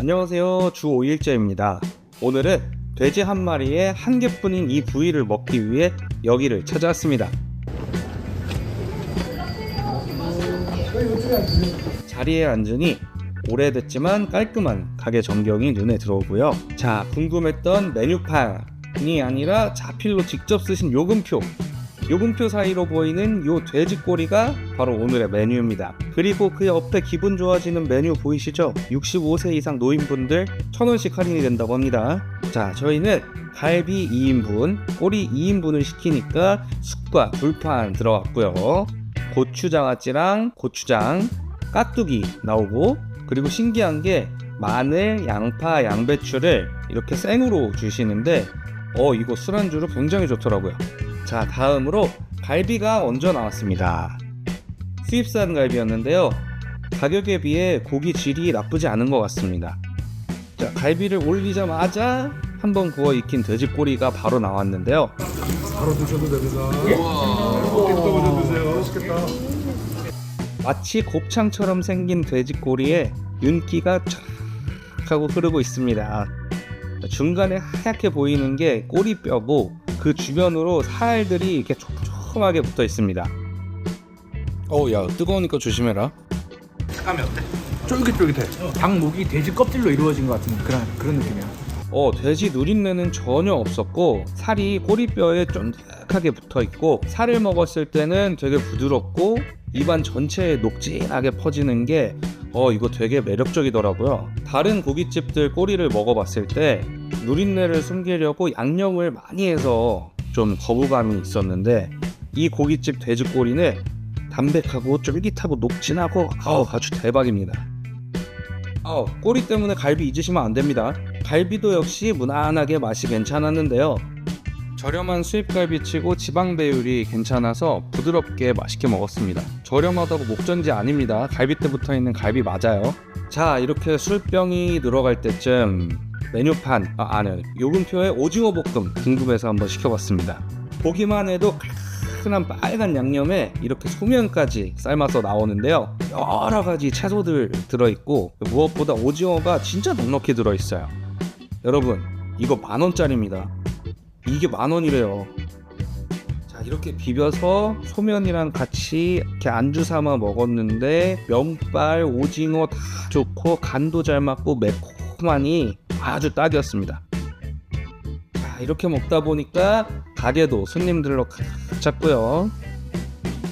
안녕하세요. 주 5일째입니다. 오늘은 돼지 한 마리에 한 개뿐인 이 부위를 먹기 위해 여기를 찾아왔습니다. 자리에 앉으니 오래됐지만 깔끔한 가게 전경이 눈에 들어오고요. 자, 궁금했던 메뉴판이 아니라 자필로 직접 쓰신 요금표. 요금표 사이로 보이는 요 돼지꼬리가 바로 오늘의 메뉴입니다. 그리고 그 옆에 기분 좋아지는 메뉴 보이시죠? 65세 이상 노인분들 1000원씩 할인이 된다고 합니다. 자, 저희는 갈비 2인분, 꼬리 2인분을 시키니까 쑥과 불판 들어갔고요. 고추장아찌랑 고추장, 깍두기 나오고 그리고 신기한 게 마늘, 양파, 양배추를 이렇게 생으로 주시는데 어 이거 술안주로 굉장히 좋더라고요. 자 다음으로 갈비가 얹어 나왔습니다. 수입산 갈비였는데요. 가격에 비해 고기 질이 나쁘지 않은 것 같습니다. 자 갈비를 올리자마자 한번 구워 익힌 돼지 꼬리가 바로 나왔는데요. 바로 드셔도 됩니다. 드세요. 맛있겠다. 마치 곱창처럼 생긴 돼지 꼬리에 윤기가 쫙 하고 흐르고 있습니다. 중간에 하얗게 보이는 게 꼬리뼈고 그 주변으로 살들이 이렇게 촘촘하게 붙어 있습니다. 어, 야 뜨거우니까 조심해라. 식감이 어때? 쫄깃쫄깃해. 닭 목이 돼지 껍질로 이루어진 것 같은 그런 그런 느낌이야. 어, 돼지 누린내는 전혀 없었고 살이 꼬리뼈에 쫀득하게 붙어 있고 살을 먹었을 때는 되게 부드럽고 입안 전체에 녹진하게 퍼지는 게 어, 이거 되게 매력적이더라고요. 다른 고깃집들 꼬리를 먹어봤을 때 누린내를 숨기려고 양념을 많이 해서 좀 거부감이 있었는데 이 고깃집 돼지꼬리는 담백하고 쫄깃하고 녹진하고 아우 아주 대박입니다. 어, 꼬리 때문에 갈비 잊으시면 안 됩니다. 갈비도 역시 무난하게 맛이 괜찮았는데요. 저렴한 수입갈비치고 지방 배율이 괜찮아서 부드럽게 맛있게 먹었습니다. 저렴하다고 목전지 아닙니다. 갈비 때 붙어 있는 갈비 맞아요. 자, 이렇게 술병이 들어갈 때쯤 메뉴판, 아, 아니, 요금표에 오징어 볶음 궁금해서 한번 시켜봤습니다. 보기만 해도 큰한 빨간 양념에 이렇게 소면까지 삶아서 나오는데요. 여러 가지 채소들 들어있고 무엇보다 오징어가 진짜 넉넉히 들어있어요. 여러분 이거 만 원짜리입니다. 이게 만 원이래요. 자 이렇게 비벼서 소면이랑 같이 이렇게 안주 삼아 먹었는데 면발, 오징어 다 좋고 간도 잘 맞고 매콤하니 아주 딱이었습니다. 자 이렇게 먹다 보니까 가게도 손님들로 가득 찼고요.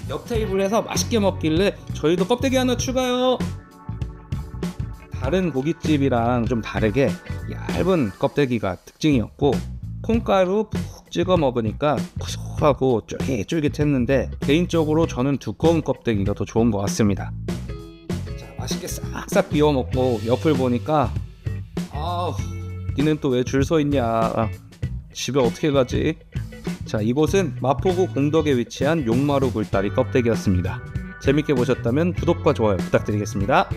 옆 테이블에서 맛있게 먹길래 저희도 껍데기 하나 추가요. 다른 고깃집이랑 좀 다르게 얇은 껍데기가 특징이었고 콩가루 푹 찍어 먹으니까 고소하고 쫄깃쫄깃했는데 개인적으로 저는 두꺼운 껍데기가 더 좋은 것 같습니다. 자 맛있게 싹싹 비워 먹고 옆을 보니까 아 니는 또 왜 줄 서 있냐 집에 어떻게 가지? 자, 이곳은 마포구 공덕에 위치한 용마루 굴다리 껍데기였습니다. 재밌게 보셨다면 구독과 좋아요 부탁드리겠습니다.